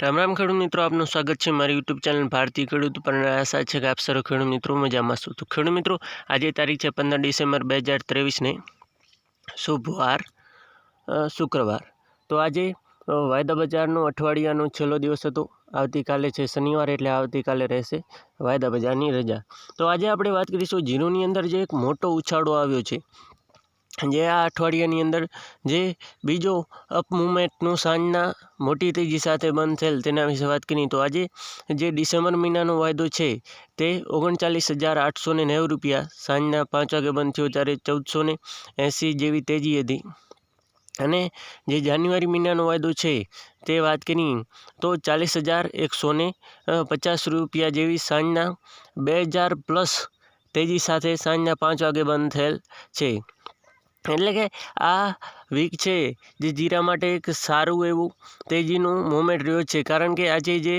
રામ રામ ખેડૂત મિત્રો, આપનું સ્વાગત છે મારી યુટ્યુબ ચેનલ ભારતીય ખેડૂત પર આશા છે કે આપ સર્વ ખેડૂત મિત્રો મજામાં છું. તો ખેડૂત મિત્રો, આજે તારીખ છે પંદર ડિસેમ્બર બે હજાર ત્રેવીસને શુભવાર શુક્રવાર. તો આજે વાયદા બજારનો અઠવાડિયાનો છેલ્લો દિવસ હતો. આવતીકાલે છે શનિવાર એટલે આવતીકાલે રહેશે વાયદા બજારની રજા. તો આજે આપણે વાત કરીશું જીરોની અંદર જે એક મોટો ઉછાળો આવ્યો છે. જે આ અઠવાડિયાની અંદર જે બીજો અપ મુવમેન્ટનું સાંજના મોટી તેજી સાથે બંધ થયેલ તેના વિશે વાત કરીએ તો આજે જે ડિસેમ્બર મહિનાનો વાયદો છે તે ઓગણચાલીસ હજાર આઠસો ને નેવું રૂપિયા સાંજના પાંચ વાગે બંધ થયો ત્યારે ચૌદસો ને એંસી જેવી તેજી હતી. અને જે જાન્યુઆરી મહિનાનો વાયદો છે તે વાત કરીએ તો ચાલીસ હજાર એકસો ને પચાસ રૂપિયા જેવી સાંજના બે હજાર પ્લસ તેજી સાથે સાંજના પાંચ વાગે બંધ થયેલ છે. એટલે કે આ વીક છે જે જીરા માટે એક સારું એવું તેજીનું મોમેન્ટ રહ્યો છે. કારણ કે આજે જે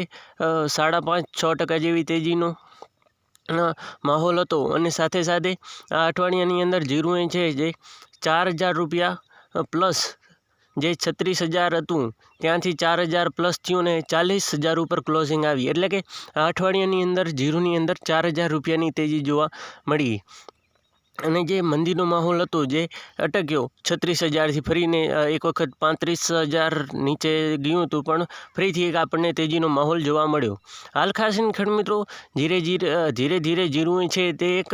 સાડા પાંચ, છ ટકા જેવી તેજીનો માહોલ હતો. અને સાથે સાથે આ અઠવાડિયાની અંદર જીરું એ છે જે ચાર હજાર રૂપિયા પ્લસ જે છત્રીસ હજાર હતું, ત્યાંથી ચાર હજાર પ્લસ થયું ને ચાલીસ હજાર ઉપર ક્લોઝિંગ આવી. એટલે કે આ અઠવાડિયાની અંદર જીરુની અંદર ચાર હજાર રૂપિયાની તેજી જોવા મળી. અને જે મંદીનો માહોલ હતો જે અટક્યો, છત્રીસ હજારથી ફરીને એક વખત પાંત્રીસ હજાર નીચે ગયું હતું, પણ ફરીથી એક આપણને તેજીનો માહોલ જોવા મળ્યો. હાલ ખાસ મિત્રો, ધીરે ધીરે ધીરે ધીરે જીરું છે તે એક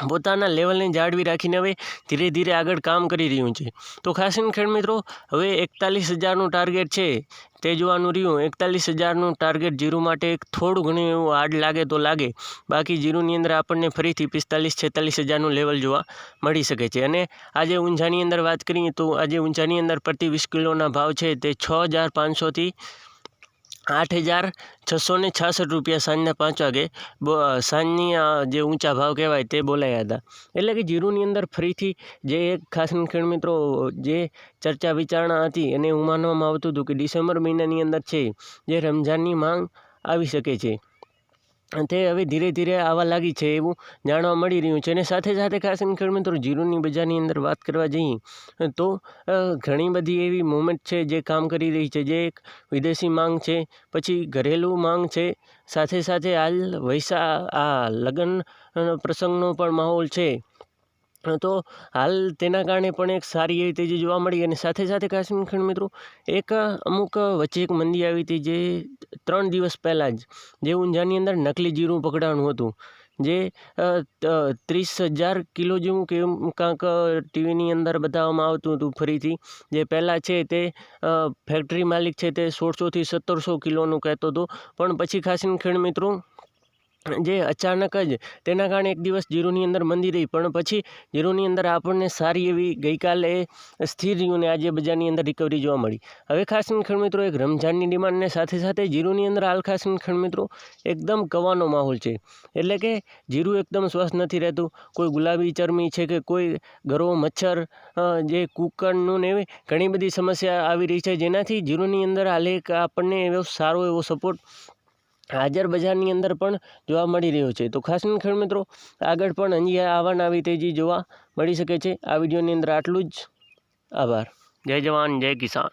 પોતાના લેવલને જાળવી રાખીને હવે ધીરે ધીરે આગળ કામ કરી રહ્યું છે. તો ખાસ કરીને ખેડ મિત્રો, હવે એકતાલીસ હજારનું ટાર્ગેટ છે, તે જોવાનું રહ્યું. એકતાલીસ હજારનું ટાર્ગેટ જીરું માટે થોડું ઘણું એવું હાર્ડ લાગે તો લાગે. બાકી જીરોની અંદર આપણને ફરીથી પિસ્તાલીસ છેતાલીસ હજારનું લેવલ જોવા મળી શકે છે. અને આજે ઊંઝાની અંદર વાત કરીએ તો આજે ઊંઝાની અંદર પ્રતિ વીસ કિલોના ભાવ છે તે છ હજાર પાંચસોથી આઠ હજાર છસો ને છાસઠ રૂપિયા સાંજના પાંચ વાગે બો સાંજની જે ઊંચા ભાવ કહેવાય તે બોલાયા હતા. એટલે કે જીરુની અંદર ફરીથી જે એક ખાસ ખેડ મિત્રો, જે ચર્ચા વિચારણા હતી અને એવું માનવામાં આવતું હતું કે ડિસેમ્બર મહિનાની અંદર છે જે રમઝાનની માંગ આવી શકે છે. તે હવે ધીરે ધીરે આવવા લાગી છે એવું જાણવા મળી રહ્યું છે. અને સાથે સાથે ખાસ એમ ખેડૂત મિત્રો, જીરુની બજારની અંદર વાત કરવા જઈએ, તો ઘણી બધી એવી મુવમેન્ટ છે જે કામ કરી રહી છે. જે એક વિદેશી માંગ છે, પછી ઘરેલું માંગ છે, સાથે સાથે હાલ વૈસા, આ લગ્ન પ્રસંગનો પણ માહોલ છે. તો હાલ તેના કારણે પણ એક સારી એવી તેજી જોવા મળી અને સાથે સાથે કાશ્મીર ખંડ મિત્રો, એક અમુક વચ્ચે એક મંદી આવી હતી જે ત્રણ દિવસ પહેલાં જ, જે ઊંઝાની અંદર નકલી જીરું પકડાણું હતું. જે ત્રીસ હજાર કિલો જેવું કે કાંક ટીવીની અંદર બતાવવામાં આવતું હતું ફરીથી. જે પહેલાં છે તે ફેક્ટરી માલિક છે તે સોળસોથી સત્તરસો કિલોનું કહેતો હતો. પણ પછી ખાસ ખેડ મિત્રો જે અચાનક જ તેના કારણે એક દિવસ જીરુની અંદર મંદી રહી. પણ પછી જીરુની અંદર આપણને સારી એવી ગઈકાલે સ્થિર રહ્યું ને આજે બજારની અંદર રિકવરી જોવા મળી. હવે ખાસ મિત્રો, એક રમઝાનની ડિમાન્ડને સાથે સાથે જીરુની અંદર હાલ ખાસ મિત્રો, એકદમ કવાનો માહોલ છે. એટલે કે જીરું એકદમ સ્વસ્થ નથી રહેતું. કોઈ ગુલાબી ચરમી છે કે કોઈ ગરો મચ્છર જે કુકરનું ને એવી ઘણી બધી સમસ્યા આવી રહી છે. જેનાથી જીરુની અંદર હાલ આપણને એવો સારો એવો સપોર્ટ હાજર બજારની અંદર પણ જોવા મળી રહ્યો છે. તો ખાસ ખેડ મિત્રો, આગળ પણ હજી આવવાના આવી તેજી જોવા મળી શકે છે. આ વિડીયોની અંદર આટલું જ. આભાર. જય જવાન, જય કિસાન.